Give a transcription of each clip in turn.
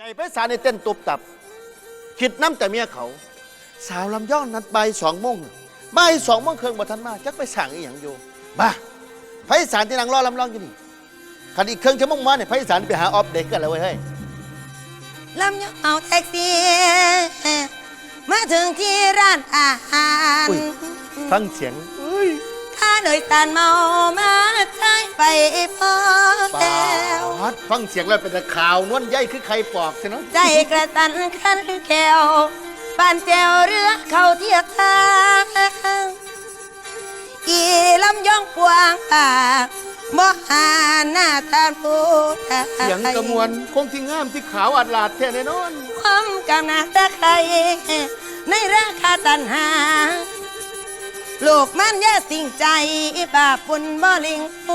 ใจไปสารในเต้นตุบตับ คิดน้ำแต่เมียเขา สาวลำย่องนัดบ่ายสองโมงบ่ายสองโมงเครื่องบ่ทันมาจักไปสั่งอีหยังอยู่บ้าไพศาลที่นางรอลำลองอยู่นี่คันอีกเครื่องชั่วโมงมาเนี่ยไพศาลไปหาออฟเด็กกันแล้วเว้ยเฮ้ยลำยองเอาแท็กซี่มาถึงที่ร้านอาหารอุ้ยฟังเสียง อุ้ยข้าโดยสารเมามาใจไปพอปาแล้วดฟังเสียงแล้วเป็นตะขาวนวลใยคือใครปอกใช่เนาะใจกระตันขันแก้วบ้านแจวเรือเข้าเทียบทางอีลำยองกวางตาบ่หาหน้าทานผู้ใดเสียงกระมวลคงที่งามที่ขาวอัดลาดแท้แน่นอน ความกำนัดตะใครในราคาตันหา ลูกมันแย่สิ่งใจบาปบุญบ่ลิงโอ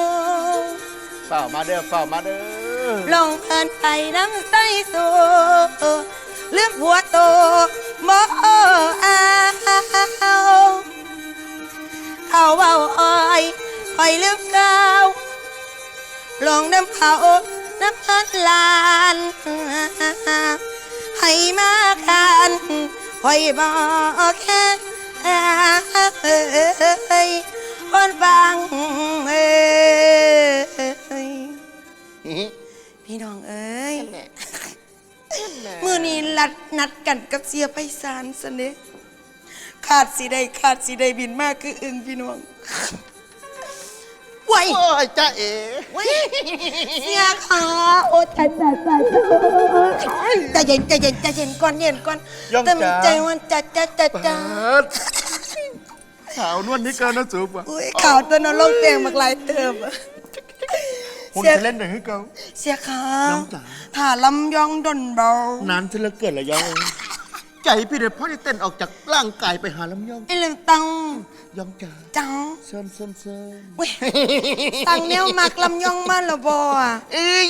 เฝ้ามาเด้อเฝ้ามาเด้อลงเอินไปน้ำใสสูเลือกหัวโตบ่เอาเขาเบาอ้อยคอยเลือกเก้าวลงน้ำเขาน้ำพันลานให้มากันคอยบอกแค่เอ้ย คนฟังเอ้ยพี่น้องเอ้ยมือนี้ลัดนัดกันกับเสียไปสารสเนห์ขาดสิได้ขาดสิได้บินมากคืออึงพี่น้อง ไว้โอ้ยจ้าเอ๋ไว้เสียขาโอ้ใจใจใจใจเย็นใจเย็นใจเย็นก่อนเย็นก่อนเต็มใจวันจัดจัดจัดจัดขาวนวลนี่เกินนะสูบว่ะอุ้ยข่าวตัวนรกเตียงมากหลายเติมอะหุ่นเสียจะเล่นหนึ่งให้เกาเสียขาน้องจ๋าถ้าลำยองดนเบานานจะเหละเกิดละยองเองใจพี่เด็ดพ่อจะเต้นออกจากร่างกายไปหาลำยองไอ้เรื่องตัง ยองจ๋าจังเซินเซินเซินเว้ยตังแนวมักลำยองมาและบ่อะเอ้ย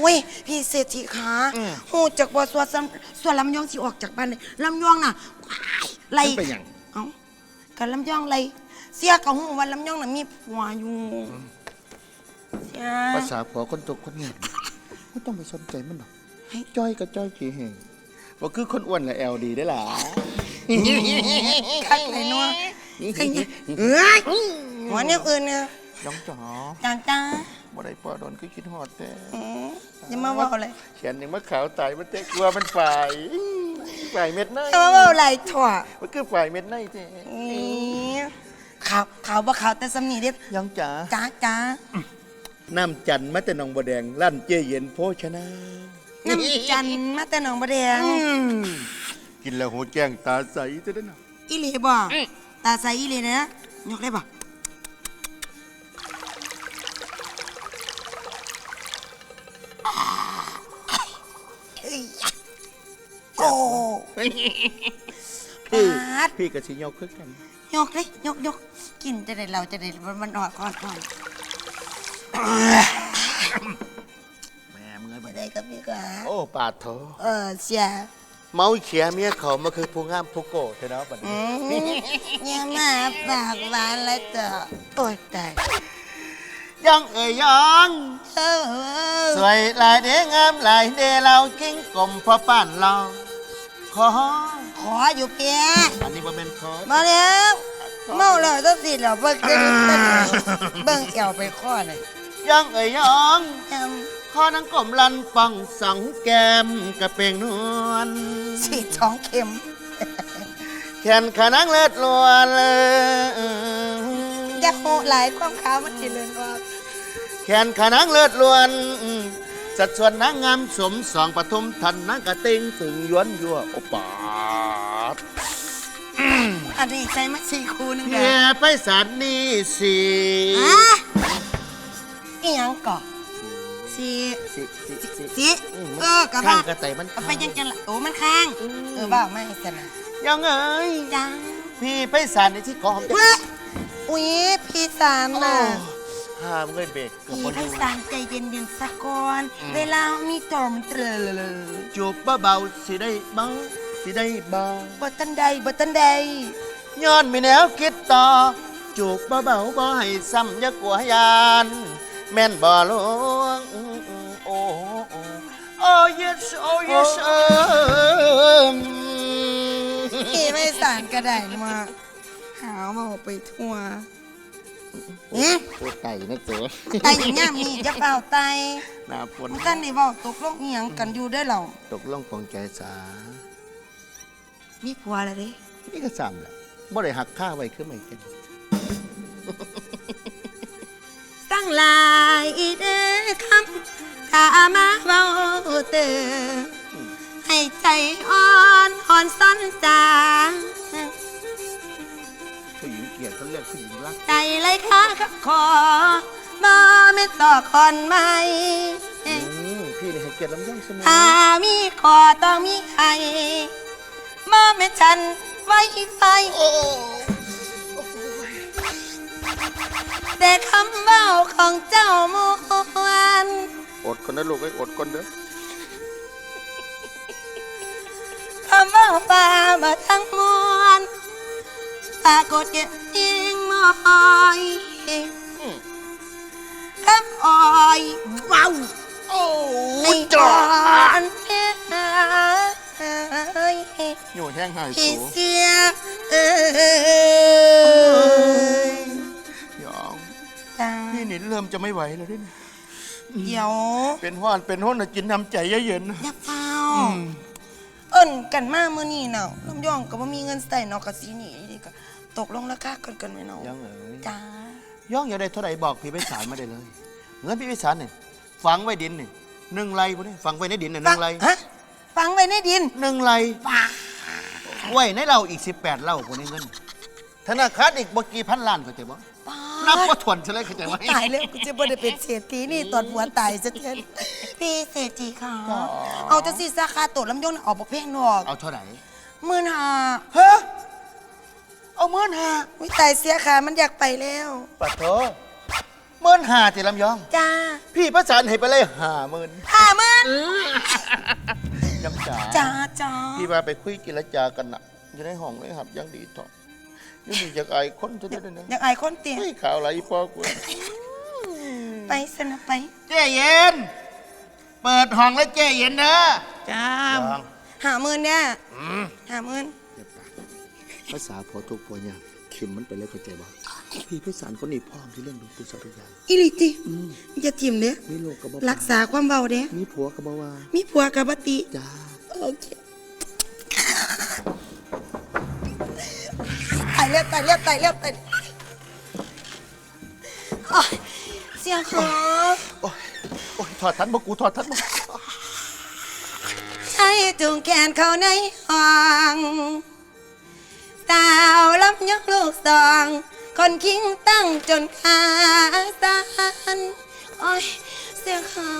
เว้ยพี่เศรษฐีขาอืมหูจากบ่ส่วนซ้ำส่วนลำยองสิออกจากบ้านเลยลำยองน่ะว้ายไล่มันเป็นหยังเอ้ากันลำยองไล่เสียกับหูว่าลำยองน่ะมีผัวอยู่เสียภาษาผัวคนตกคนเงียบไม่ต้องไปสนใจมันหรอกจ้อยก็จ้อยขี้แห่งว่าคือคนอ้วนและแอลดีได้หล่ะคักเลยนัว คักเนี่ยเอ้ยหัวเนี่ยอื่นเนี่ยยองจ๋าจ้าจ้าบ่ได้ปอดอนคือคิดฮอดแต่อืมอย่ามาเว่าเลยเขียนอย่างมะขาวตายมันเจ๊กลัวมันฝ่ายฝ่ายเม็ดในอย่ามาเว่าอะไรถั่วมันคือฝ่ายเม็ดในเจ๊นี่ขาวขาวบ่ขาวแต่สำนีเด็ดยองจ๋าจ้าจ้าน้ำจันทร์มาแต่หนองบัวแดงลั่นเจ้เย็นโภชนะน้ำจันทร์มาแต่หนองบะแดงอืมกินแล้วหัวแจ้งตาใสจะได้หนออีหลีบ่ ตาใสอีหลีนะ ยกได้บ่เอ้ยโอ้พี่ปาดพี่กับชิยกคือกัน ยกเลยยกยกกินจะได้เราจะได้มันออกก่อนก่อนแม่มึงไงไม่บ้าได้ครับพี่กาโอ้ปาดโถเออเสีย เมาเขียเมียเขามาคือผู้งามผู้โกเท่านั้นบัดอืนี้มอย่ามาปากหวานแล้วเถอะโอ้ยตายยองเอ่ยยองเออสวยหลายเด้งามหลายเดเรากิ้งกลมพ่อป้านเราขอขออยู่เพียอันนี้บ่แม่นขอมาแล้วเมาแล้วต้องสิแล้วเบิ่งเบิ่งเบิ่งเบิ่งเอวไปข้อเลยยองเอ่ยยองจ ขอนังกลมลันป่องสองแก้มกระเปงนวลำสีท้องเข็ม แขนขานังเลิศลวนเลยอย่าโหหลายความขาวมันสิเลือนออกแขนขานังเลิศลวน สัดส่วนนางงามสมสองปฐมทันนางกระเต็งตึงยวนยัวโอปาดอันนี้ใส่มาสี่คูนึงเมีเด้ยอไปสารนี่สีอะอีหยังก่อ สีสิสิสิสีเออกระข้าบะงกระไตมันเอาไปยังจังละโอ้มันค้าง เออบ้าไม่สนะยังเอ้ยจังพี่ไปสารในที่ของเว้ยอุ้ยพี่สามโอ้น่ะห้ามเงินเบรกเกือบพี่บ่อให้ยู่สามใจเย็นเย็นๆสักก่อนเวลามีจอมนเตลเลยจูบเบาๆสิได้เบาสิได้เบาบ่ตันใดบ่ตันใดย้อนมีแนวคิดต่อ จูบเบาๆบ่ให้ซ้ำอย่ากลัวยาน แม่นบ่ลวง oh, oh yes, oh yes, um. อีไม่สานกระไดมาหาวมาออกไปทั่วเนี่ยตัไก่นะเจ๊ไตอย่างเงี้มีจะเปล่าไตหน้าฝนมันตั้นนี่บอกตกลงเอียงกันอยู่ได้เหรอตกลงปองใจสามีผัวอะไรด้นี่ก็ซ้ำแล้วบ่ได้หักค่าไว้คือไม่กันตั้งหลายเด้อคำามาเว้าเตือให้ใจอ่อนอ่อนซ้อนจางผู้หญิงเกลียดเขาเรียกผู้หญิงรักใจเลยค่ะกับขอบ่ไม่ต่อคอนไหมอืมพี่นี่ให้เกียรติลำย่องเสมอถ้ามีขอต้องมีใครบ่แม่ฉันไว้ไฟแต่คำเว้าของเจ้ามวน อดคนนะลูกไอ้ยอดคนเด้อคำเว้าป่าบ่ทั้งมวลปรากฏเยิงมอยคำอ้อยว้าวโอ้ไอ้จออนเอ้ยอยู่แห้งหายพี่สูเสียเอ้ยยอมจ้าพี่นี่เริ่มจะไม่ไหวแล้วด้วยนี่ เดี๋ยวเป็นห้อนเป็นห้นน่ะกินน้ำใจเย็นๆนะอย่าเฝ้าเอิ้นกันมาเมื่อนี้เนาะลำย่องก็บ่มีเงินใส่เนาะก็สิหนีนี่ก็ตกลงราคากันกันไว้เนาะยังเอ๋ยจ้าย่องอย่าได้เท่าไหร่บอกพี่ไปสารมาได้เลย เงินพี่ไปสารเนี่ยฝังไว้ดินเนี่ยหนึ่งไรพวกนี้ฝังไว้ในดินเนี่ยหนึ่งไรฮะฝังไว้ในดินหนึ่งไรป่าไว้ในเราอีกสิบแปดเล่าพวกนี้เงิน ธนาคารอีกบ่กี่พันล้านเข้าใจบ่ป่า นับว่าทวนใช่เลยเข้าใจไหมตายแล้วกูจะบ่ได้เป็นเศรษฐีนี่ตอนหัวตายซะเถินพี่เศรษฐีค่ะ เอาจังสิสาขาตัวลำย่องน่ะออกบ่แพงดอกเอาเท่าไหร่หมื่นห้าฮะเอาเมื่อนหาอุ้ยตายเสียค่ะมันอยากไปแล้วปัดโถเมื่อนหาติลำยอง จ้าพี่ประสานให้ไปเลยหาหมื่นห้าหมื่นยำจ๋าจ้าจ้าพี่ว่าไปคุยกิรจากันน่ะอยู่ในห้องเลยครับยังดีต่ออ ยังมีจากไอ้คนจะได้นะอยากอายคนเตียเฮ้ยข่าวอะไรอีปอกูไปสนะไป เจ๊เย็น เปิดห้องแล้วเจ๊เย็นนะจ้าลองหาหมื่นเนี่ยหาหมื่นภาษาพอทุกพอยางเข็มมันไปเลยเข้าใจบ่พี่พิสารคนนี้พร้อมที่เรื่องดูตุสาทุกอย่างอีหลิติอย่าทิมเด้มีลูกกับบ่รักษาความเบาเด้มีผัวกับบ่ว่ามีผัวกับบติจ้าโอเค ตายแล้วตายแล้วตายแล้วตายโอ๊ยเสียงขอโอ้ยโอ้ยถอดทันบ่กูถอดทันบ่ใช้จูงแขนเขาในห้องสาวลำยกลูกสอง คนคิงตั้งจนขาสันโอ้ยเสียงขอ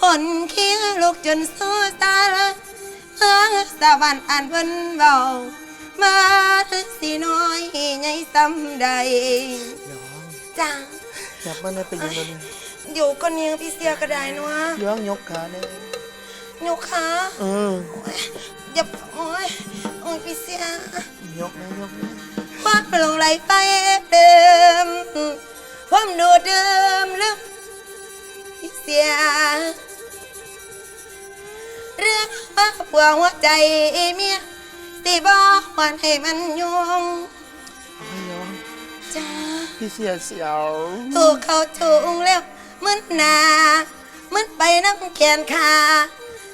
คนคิงลูกจนสู้ตาละเมื่อสวรรค์อ่านเพิ่นเบา มาสิน้อยไงซ้ำใดจ้าจับมันให้ไปอยู่นั่นอยู่ก็เนียงพี่เสียก็ได้นัวย้องยกขาเนี่ยยกขาเอออย่าโอ้ยโอ้ยพี่เสียยกนะยกนะความหลงไหลไปเดิมความดูเดิมลึกพี่เสียเรื่องมาปวงหัวใจเมีย สิบอกวันให้มันยุ่งไม่ยอมจ้าพี่เสียเสียวถูกเขาจูงแล้วมึนหนามึนไปน้ำแขนขา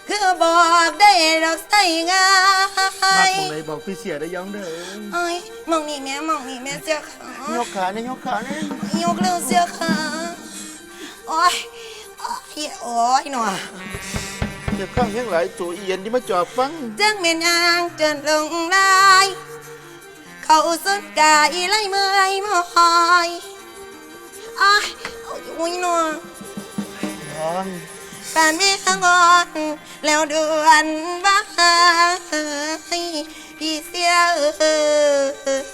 คือบอกได้ดอกใส่งามักยมองไหนบอกพี่เสียได้ย้องเด้อเอ้ยมองนี่แม่มองนี่แม่เสื้อขายกขาเนี่ยยกขาเนี่ยยกเรื่องเสื้อขาโอ้ยโอ้ยโอ้ยหนอ เจ็บข้างยังหลายตัวอีเย็นที่มาจอบฟังจังเมียนยางจนลงลาย เขาสุดกายไล่เมื่อยมอยโอ้ยโอ้ยหนอย้องแฟนไม่งอนแล้วด่วนบ้าพี่เสียเ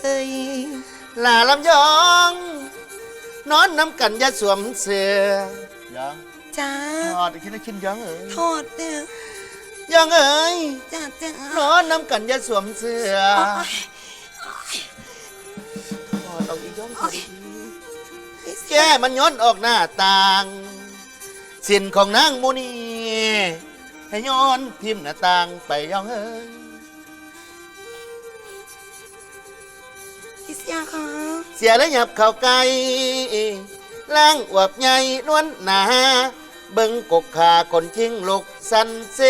อ้ยลาลำยอง นอนน้ำกันอยาสวมเสื้อยอง จ้าถอดอีกทีละชิ้นยองเอ๋ยโทษเด้อยองเอ๋ยจ้าจ้านอนน้ำกันอยาสวมเสื้อโอ้ยถอดออกอีกยองถอดอีกทีพี่เสียแก้มันย้อนออกหน้าต่างสินของนางโมนีให้ย้อนพิมพ์หน้าต่างไปยองเอ้ยพี่เสียคะเสียแล้วหยับเข้าไกลล่างอวบใหญ่นวลหนา เบิ่งกกขาคนชิงลกสันเซ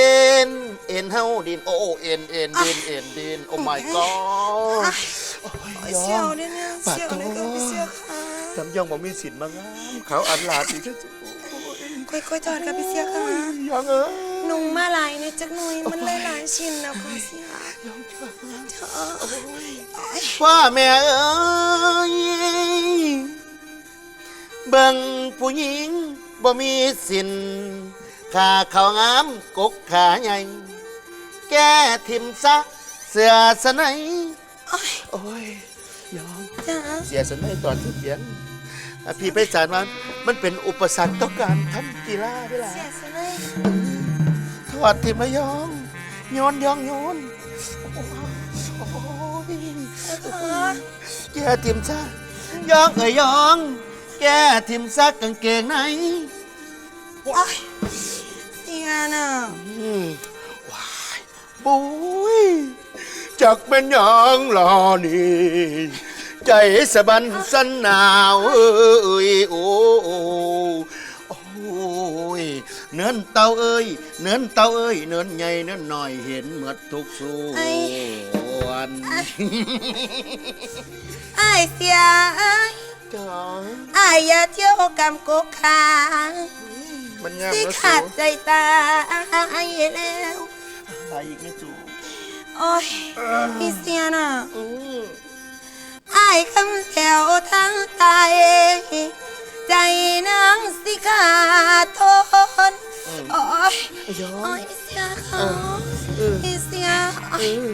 นเอ็นเฮาดินโอ้เอ็นเอ็นดินเอ็นดินโอ้ my god โอ้ยโอ้ยยอเสียวมเนี่ยเนี่ยปาดเสียวโตเลยค่ะพี่เสียคะจำยองบอกมีสินมางามเขาอันลาดอีกแล้วจูค่อยๆถอดค่ะพี่เสียคะยังเอ้ยนุ่งมาหลายเนี่ยจักหน่อยมันหลายๆชิ้นนะค่ะเสียยังเถอะเธอโอ้ยพ่อแม่เอ้ยเบิ่งผู้หญิง บ่มีสินขาเขางามกกขาใหญ่ แก้ทิมซะเสือสนัยโอ้ยโอ้ยยอมจ้าเสียสนัยตอนที่เปลี่ยนอะพี่ไปสารว่ามันเป็นอุปสรรคต่อการทำกีฬาได้ล่ะเสียสเลยถอดทิมมายองโยนยองโยนโอ้ยเออแก้ทิมซะยองเอ้ยยอง แก้ทิมซักกางเกงในโอ้ยเสียน่ะอืมว้ายบุ้ยจักเป็นหยังล่ะนี่ใจสะบันสันหนาวเอ้ยโอ้โอ้ยเนินเต่าเอ้ยเนินเต่าเอ้ยเนินใหญ่เนินหน่อยเห็นหมดทุกส่วนไอ้ายเสียเอ้ย จ้าไอ้ายอย่าเที่ยวกำกกขามันงามสิแล้วขาดสูใจตายแล้วตายอีกนะจูโอ้ยพี่เสียน่ะอืมไอ้ายคำแถวทั้งตายใจนางสิขาดทนโอ้ยยอโอ้มยพี่เสียค่ะเออ พี่เสียเออ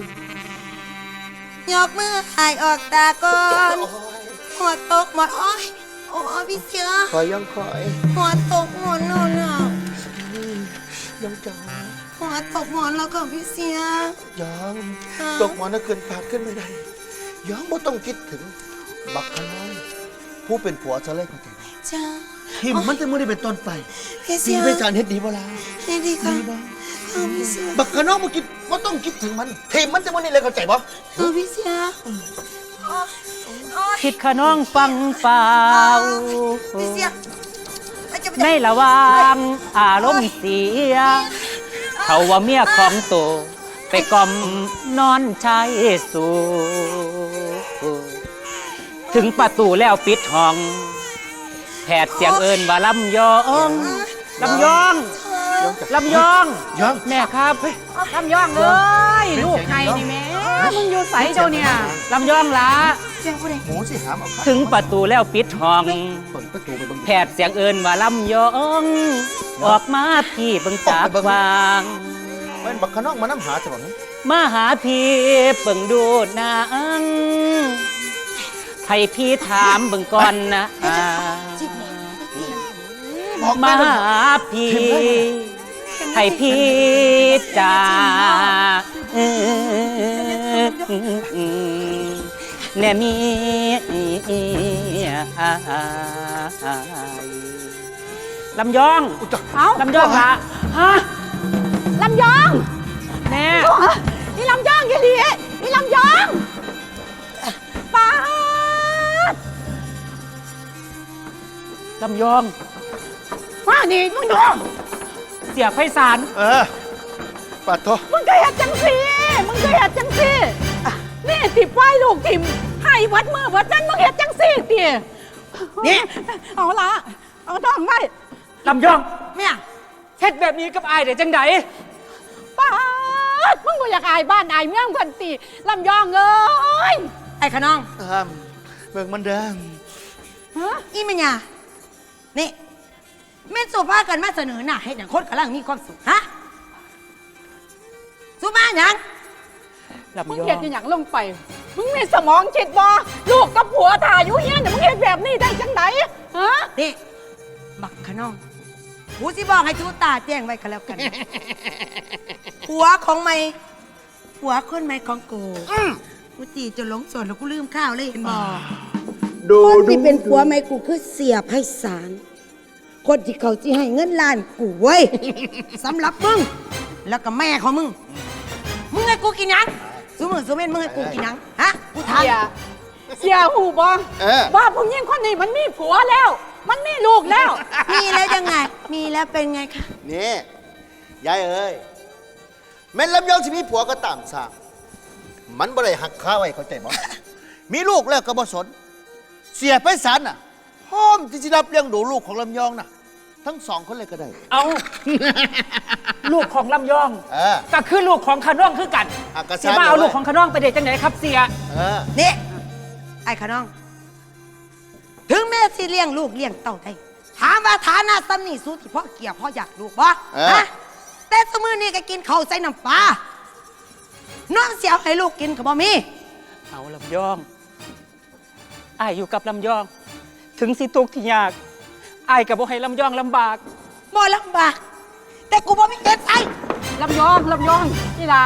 ยกมือหายออกตาก่อน โอ้ย หัวตกหมดโอ้ยโอ้ยพี่เสียคอยยังคอยหัวตกหมดโน่นน่ะยังจ้าหัวตกหมดแล้วก็พี่เสียยอมค่ะตกหมอนนะเกินปากขึ้นไม่ได้ยอมบ่ต้องคิดถึง บักขน้อยผู้เป็นผัวจะเล่เข้าใจไหมจ้าทิมมันจะมือได้เป็นต้นไปพี่เสีดียไปจานเฮ็ดดีบ่ล่ะนี่ดีค่ะดีบ่เออพี่เสียบักขน้อยบ่คิดบ่ต้องคิดถึงมันทิมมันจะมือนี่เลยเข้าใจบ่เออพี่เสียโอ้ยโอ้ย คิดขน้องฟังเปล่า พี่เสียไอ้เจะไปในระหว่างอารมณ์เสีย เขาว่าเมียของโตวไปกล่อมนอนชายสูถึงประตูแล้วปิดห้องแผดเสียงเอินว่าลำยองลำยองยอมจ้ะ ลำยองยอมแม่ครับลำยองเอ้ยลูกใครนี่แม่มึงอยู่ใสเจ้าเนี่ยลำยองละเสียงผู้ใดหมูสิหามเอาถึงประตูแล้วปิดห้องเปิดประตูไปเบิ่งแผดเสียงเอินว่าลำยอง ออกมาพี่เบิ่งจากวางแม่นบักขน้อยมานํหาจะบ่นะมาหาพี่เบิ่งดูนางให้พี่ถามเบิ่งก่อนนะอ่า บอกมาม่นหาพี่ให้พี่จ้าแน่มีลำยองเอ้าลำยองละฮะลำยองแน่นี่ลำยองยี่หลีนี่ลำยองป้าดลำยอง นี่มึงดูเสียไพศาลเออปาดโทมึงเคยเห็นจังสิมึงเคยเห็นจังสินี่ติป้ายลูกทิมให้วัดมือวัดนั้นมึงเห็นจังสิตีนี่ เอาละเอาท้องไว้ลำยองแม่เฮ็ดแบบนี้กับอายได้จังไดป้าดมึงบ่อยากอายบ้านอายเมืองเพิ่นตีลำยองเอ้ยไอ้ขน้องห้ามเบิ่งมันเด้งฮะอีเมียนี่ แม่สุภากันมาเสนอหน้าให้อย่างคนกำลังมีความสุขฮะสุมาหยังมึงลำยอเห็นงอย่างลงไป มึงมีสมองคิดบ่ลูกกับผัวถ่ายอยู่เฮียนเนี่ยมึงเห็นแบบนี้ได้จังไดฮะนี่บักขน้องกูสิบอกให้ทูตาแจ้งไว้กันแล้วกัน ผัวของไม่ผัวคนใหม่ของกูกูตีจนหลงส่วนแล้วกูลืมข้าวเลยเห็นบ่ดูคนที่เป็นผัวไม่กูคือเสียไพศาล คนที่เขาที่ให้เงินล้านกูเว้ย สำหรับมึง แล้วก็แม่ของมึง มึงให้กูกินหยังสุมือสุเม่นมึงให้กูกินหยังฮะกูถามเสียเสียหูบ่เออ ว่าผู้หญิงคนนี้มันมีผัวแล้ว มันมีลูกแล้ว มีแล้วยังไง มีแล้วเป็นไงคะ นี่ยายเอ้ยแม่นลำยองที่มีผัวก็ตามสร้างมันบ่ได้หักข้าไว้เข้าใจบ่ มีลูกแล้วก็บ่สน เสียไปสารน่ะพร้ อมที่จะรับเลี้ยงดูลูกของลำยองน่ะ ทั้งสองคนเลยก็ได้ เอาลูกของลำยองเออก็คือลูกของขน้องคือกันอะก็เสียมาเอาใช่เลยลูกของขน้องไปเด็ดจังไหนครับเสียเออนี่ไอ้ขน้อง ถึงแม่สิเลี้ยงลูกเลี้ยงเต่าได้ถามว่าฐานะซ้ำนี่สู้ที่พ่อเกลียพ่ออยากลูกบ่เออ ฮะแต่สมือนี่ก็กินข้าวใส่น้ำปลาน้องเสียวให้ลูกกินก็บ่มีเอาลำยองอายอยู่กับลำยอง ถึงสิทุกข์ที่ยากอายกับบ่ให้ลำยองลำบาก บ่ลำบาก แต่กูบ่มีเงินใส่ลำยองลำยองนี่ล่ะ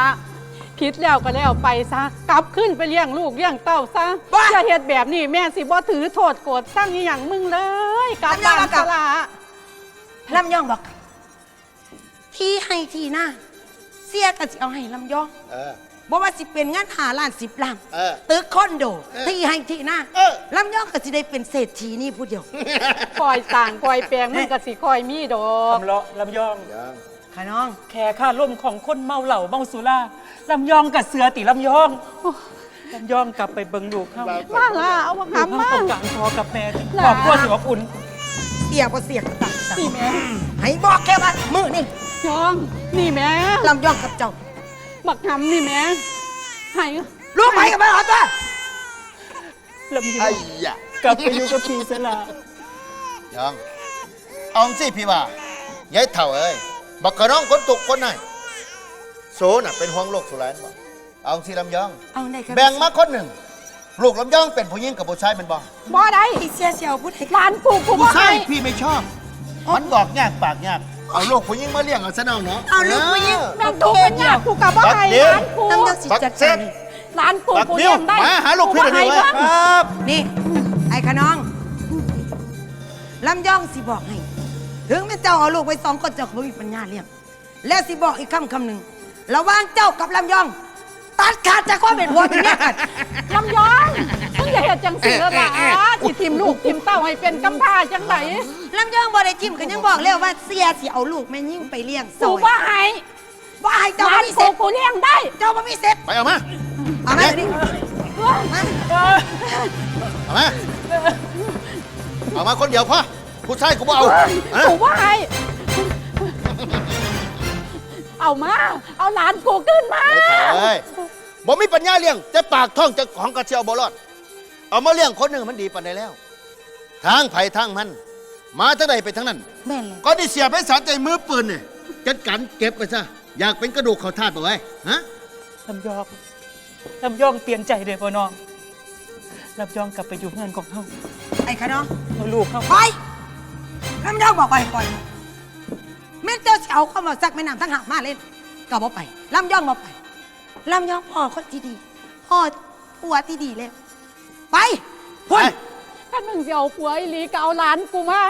ผิดแล้วก็แล้วไปซะกลับขึ้นไปเลี้ยงลูกเลี้ยงเต้าซะอย่าเฮ็ดแบบนี้แม่สิบ่ถือโทษโกรธสร้างอหย่างมึงเลยกลับบ้านซะละลำยองบอก ที่ให้ที่หน้าเสียก็สิเอาให้ลำยองเออ บ่ว่าสิเป็นงานหาล้านสิบล้านเออตึกคอนโดเออที่ให้ที่หน้าเออ ลำยองก็สิได้เป็นเศรษฐีนี่ผู้เดียวคอยต่างคอยแปลงมันก็สิคอยมีดอกลำเลาะลำยอง ยังค่ะน้อง แค่ค่าร่มของคนเมาเหล่าเมาสุราลำยองกับเสือติลำยองลำยองกลับไปเบิ่งลูกเขามาละเอามาลูกหำมาเขาต้องการพอกับแม่หลาครอบครัวสิอบอุ่นเสียบ่เสียก็ตัดนี่แม่ให้บอกแค่ว่ามือนี่ยอง นี่แม่ลำยองกับเจ้า บักหำนี่แม่ให้ลูกไปกับมันเหรอตัวลำยอไอ้งยะกลับไปอยู่กับพี่สละยัง เอาสิพี่ว่ายายเถ่าเอ้ยบักกะน้องคนตกคนไหนโซน่ะเป็นห่วงโลกสุรานบ่เอาสิลำยอง เอาได้ครับแบ่งมาคนหนึ่ง ลูกลำยองเป็นผู้หญิงกับผู้ชายเป็นบ่บ่ได้ไอ้เสียเสียวพูดให้หลานกูกูผู้บ่ชาให้ยพี่ไม่ชอบ มันบอกยากปากยาก เอาลูกผู้หญิงมาเลี้ยงเอาซะเอาเนาะเอาลูกผู้หญิงแม่งกูเป็นยากกูกับบ่ให้บักเดียวหลานกูลำยองสิจัดการนี่หลานกูบักกูเดีเลี้ยวยงได้มาหาลูกพี่หน่อยดิกูเว้ยบ่ให้ครับ นี่ ไอ้ขน้องลำยองสิบอกให้ ถึงแม่เจ้าเอาลูกไปสองคนเจ้าก็บ่มีปัญญาเลี้ยง และสิบอกอีกคำคำหนึ่งระหว่างเจ้ากับลำยอง ตัดขาดจากความเป็นผัวเป็นเมียกันลำยองมึงอย่าเฮ็ดจังสิแล้วล่ะสิทิมลูกทิมเต้าให้เป็นกำพร้าจังไดลำยองบ่ได้จิ้มกันยังบอกแล้วว่าเสียสิเอาลูกแม่ยิ่งไปเลี้ยงซกูอยบ่ให้ว่าให้หเจ้าลาบ่นมีกูเสร็จกูเลี้ยงได้เจ้าบ่มีเสร็จไปเอามา เอามาเดี๋ยวนี้มาเอามา เอามาคนเดียวพ่อผู้ชายกูบ่เอาฮะกูบ่ให้ เอามา เอาหลานกูขึ้นมาไอ้เถ่าเอ้ยบ่มีปัญญาเลี้ยงแต่ปากท้องจะของกระเชียวบ่รอด เอามาเลี้ยงคนหนึ่งมันดีปานใดแล้ว ทางไผ่ทางมัน มาทางใดไปทางนั้น แม่นเลย ก็ที่เสียไปสารใจมือปืนเนี่ยจัดการเก็บไปซะ อยากเป็นกระดูกเขาทาดเอาไว้ฮะ ลำยองลำยองเปลี่ยนใจเลยพ่อน้องลำยองกลับไปอยู่เงินของเขาไอ้ขน้องเอาลูกเขาไปลำยองบอกไปก่อน แม่นเจ้าสิเอาเข้ามาซักแม่น้ำทั้งหากมาเล่นก็บ่ไปลำยองบ่ไปลำยองพ่อคนที่ดีพ่อผัวที่ดีแล้วไปไปพุ่นถ้ามึงจะเอาผัวอีหลีก็เอาหลานกูมา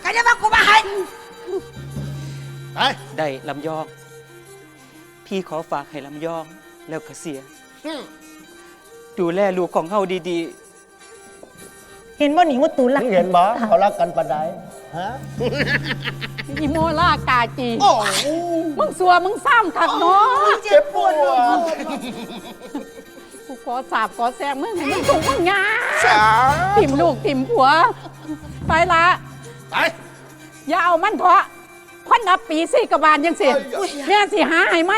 ใครจะมากูมาให้ไปได้ลำยอง พี่ขอฝากให้ลำยองแล้วก็เสีย อืมดูแลลูกของเขาดีเห็นบ่หนีว่าตูนละเห็นบ่เขารักกันปานใด ฮะอีโมล่ากาจี โอ้มึงสัวมึงซ้ำคักเนาะเจ็บปวดกูขอสาบขอแซงมึงให้มึงถูกมึงงาสาทิมลูกทิมผัว ไปละไปอย่าเอามันเถอะคนนับปีสี่กระบาลยังสิอุ๊ยแม่สิหาให้ไหม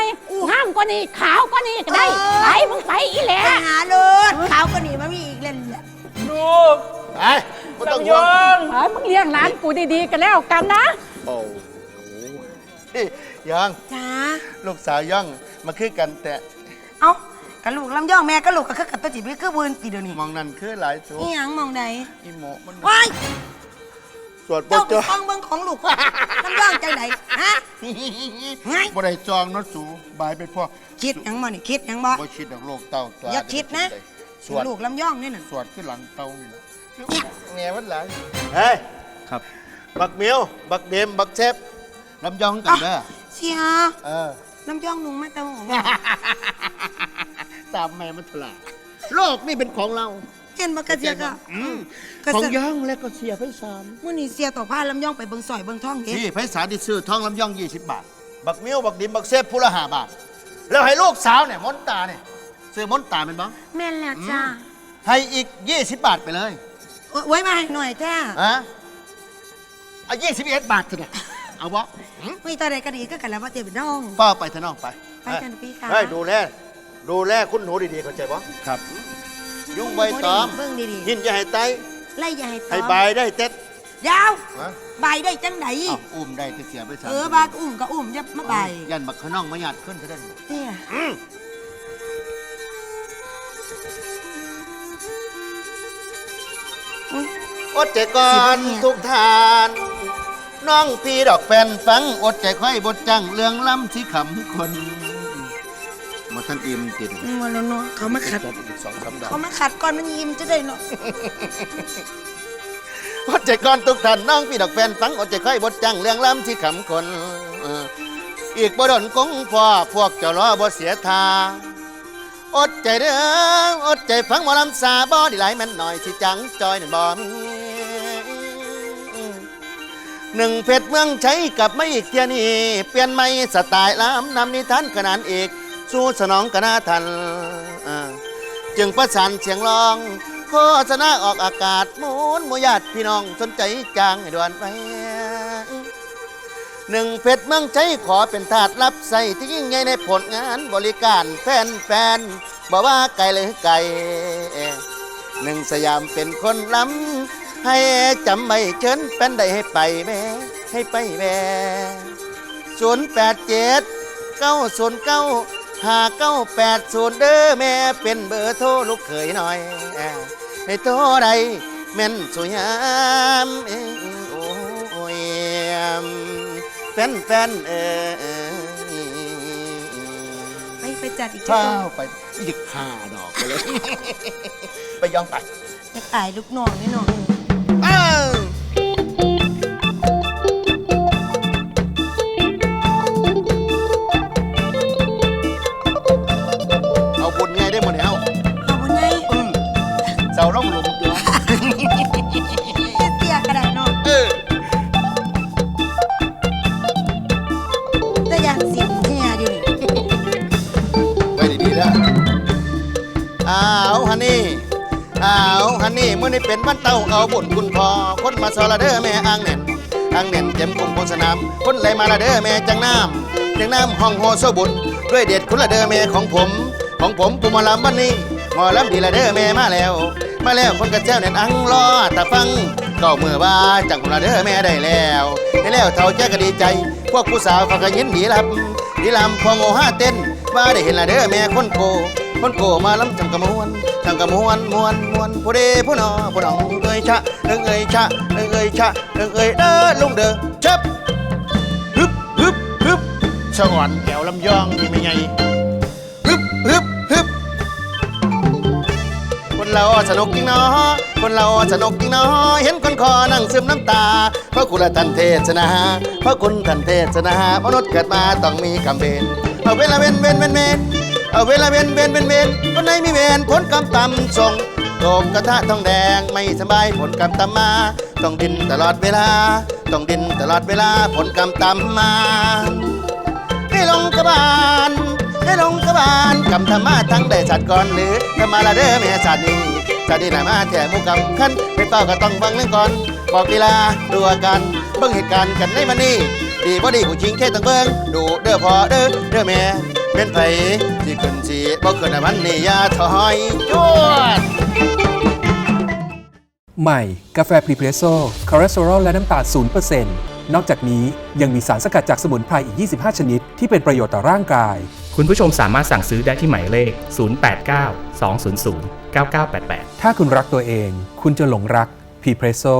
งามกว่านี้ขาวกว่านี้ก็ได้ไปมึงไปอีแหละไปหาโลดขาวก็หนีมามีอีกเล่นแหละๆลูกไป ไม่ต้องลำห่ยวงองเออมึงเลี้ยงหลานกูดีๆกันแล้วกันนะ โอ้ยังจ้าลูกสาวย่องมาคือกันแต่เอากะลูกลำย่องแม่กะลูกกะคือกับตัวจิตวิคือบืนตีเดี๋ยวนี้มองนั่นคือหลายสูอีหยังมองใดอีโมมันว้ายสวดบเจ้าทไปเจ้าฟังเบิ่งของลูกลำย่องใจไหนฮะไงบ่ได้จองเนาะสูบายเป็นพ่อคิดหยังบ่นี่คิดหยังบ่บ่คิดดอกโลกเต้าตัวอย่าคิดนะสวดลูกลำย่องนี่น่ะสวดขึ้นหลังเต้านี่แหละ แง่มันหลายเฮ้ยครับ บักเมียวบักเดมบักเชฟลำยองกันเด้อเสียเออลำย่องนุ่งมาแต่หมอตามแม่มันถลาดโลกนี่เป็นของเราเห็นบ่กระเสียก็อืมกระของเสียย่องและก็เสียไพศาลมื้อนี้เสียต่อผ้าลำย่องไปเบิ่งสอยเบิ่งท้องเฮ็ดนี่ไพศาลที่ซื้อทองลำย่อง 20 บาท บักมิ้วบักดิมบักเซฟผู้ละห้าบาท แล้วให้ลูกสาวเนี่ยมนตาเนี่ยซื้อมนตาเป็นบ้งแม่นแล้วจ้าให้อีก 20 บาทไปเลย ไว้มาให้หน่อยจ้าอะเอา21บาทเถอะเนี่ยเอาบ่หืมมีตาใดก็ดีก็กันแล้วว่าเตียเป็นน้องเป้าไปเถอะน้องไปไปกันพี่ค่ะ เฮ้ยดูแลดูแลคุณหนูดีๆเข้าใจบ่ครับ ยุ่งใบตอมเบิ่งดีหินอย่าให้ไตๆไล่อย่าให้ตอมให้บายได้เต็ดยาวฮะใบได้จังไดอ้าวอุ้มได้แต่เสียไปสามเออบากอุ้มก็อุ้มอย่ามาใบยันบักขน้องมาหยาดขึ้นจะได้เนี่ย อ ดใจก่อนทุกทาน น้องพี่ดอกแฟนฟังอดใจค่อยบทจังเรื่องล้ำที่ขำคนมาท่านอิ่มติดมันแล้วเนาะเขามาขัดจัดอีกสองสามดอกเขามาขัดก่อนมันยิ้มจะได้เนาะอดใจก่อนทุกท่านน้องพี่ดอกแฟนฟังอดใจค่อยบทจังเรื่องล้ำที่ขำคนเอออีกบ่ดนกงพ่อพวกเจ้ารอบ่เสียทา อดใจเด้ออดใจฟังหมอลำซาบ่ได้หลายแม่นหน่อยที่จังจอยนั่นบ่มีหนึ่งเพชรเมืองใช้กับไม่อีกเทียนี่เปลี่ยนไม่สไตล์ล้ำนำนิทานขนานเอกสู้สนองกนาทันจึงประสานเสียงร้องโฆษณาออกอากาศหมูนมูญาติพี่น้องสนใจจางให้ด่วนไป หนึ่งเพชรเมืองใช้ขอเป็นทาสรับใส่ที่ยิ่งใหญ่ในผลงานบริการแฟนแฟนๆบอกว่าไกลเลยไกลหนึ่งสยามเป็นคนล้ำให้จำไม่เชิญเป็นได้ให้ไปแม่ให้ไปแม่ศูนย์แปดเจ็ดเก้าศูนย์เก้าหาเก้าแปดศูนย์เด้อแม่เป็นเบอร์โทรลูกเขยหน่อยให้โทรใดแม่นสวยามเอ้ยโอ้ย แฟนแฟนๆเออไปไปจัดอีกข้าจ้าวไปอีกห้าดอกไปเลย ไปย่องไปจะตายลูกน้องนี่น้อง วันเต้าเอาบุญคุณพอคนมาสอละเด้อแม่อ่างแน่นอ่างแน่นเจ็มคงโพสนามคนไหลมาละเด้อแม่จังน้ำจังน้ำห้องโฮโซบุญด้วยเด็ดคุณละเด้อแม่ของผม ของผมปูมาลำวันนี้หมอลำดีละเด้อแม่มาแล้ว มาแล้วคนกระเจ้าเน่นอังรอแต่ฟังก็เมื่อว่าจังคุณละเด้อแม่ได้แล้วได้แล้วเท่าแจ้ก็ดีใจ พวกผู้สาวเขากยินดีรับดีลำพอโง่ห้าเต้นว่าได้เห็นละเด้อแม่คนโก คนโกมาล้ำจำกะมวนจำกะมวนมวนมวนผู้เดผู้นอผู้นองเอ้ยชะเอ้ยเอ้ยชะเอ้ยเอ้ยชะเอ้ยเอ้ยเด้อลุงเด้อเจ็บฮึบฮึบฮึบสะอ่อนแก้วลำยองนี่ไม่ไงฮึบฮึบฮึบคนเราสนุกจริงเนาะคนเราสนุกจริงเนาะเห็นคนคอนั่งซึมน้ำตา เพราะคุณท่านเทศนาเพราะคุณท่านเทศนามนุษย์เกิดมาต้องมีคำเบนเอาเวลาเว้นเว้นเว้นเว้น เอาเวลาเวนเวนเวนเวนคนไหนมีเวนผลกรรมต่ำส่งตกกระทะทองแดงไม่สบายผลกรรมตามมา ต้องดินตลอดเวลา ต้องดินตลอดเวลาผลกรรมตามมา ให้ลงกระบาลให้ลงกระบาลกำธรรมาทั้งได้สัตว์ก่อนหรือธรรมาละเด้อแม่สัตว์นี้สัตว์นี้ไหนมาแถมุกกำขั้นไปเป้าก็ต้องฟังเรื่องก่อนบอกกีฬาดูอาการเบิ่งเหตุการณ์กันในมันนี่ดีบ่ดีผู้ชิงแค่ต้องเบิ่งดูเด้อพอเด้อเด้อแม่ เป็นไผที่ขึ้นสีบ่ขึ้นในมันนี่อย่าถอยจวด ใหม่ กาแฟพรีเพรสโซ่คอเลสเตอรอลและน้ำตาล0%นนอกจากนี้ยังมีสารสกัดจากสมุนไพรอีก 25 ชนิด ที่เป็นประโยชน์ต่อร่างกาย คุณผู้ชมสามารถสั่งซื้อได้ที่หมายเลข 089 200 9988 ถ้าคุณรักตัวเอง คุณจะหลงรักพรีเพรสโซ่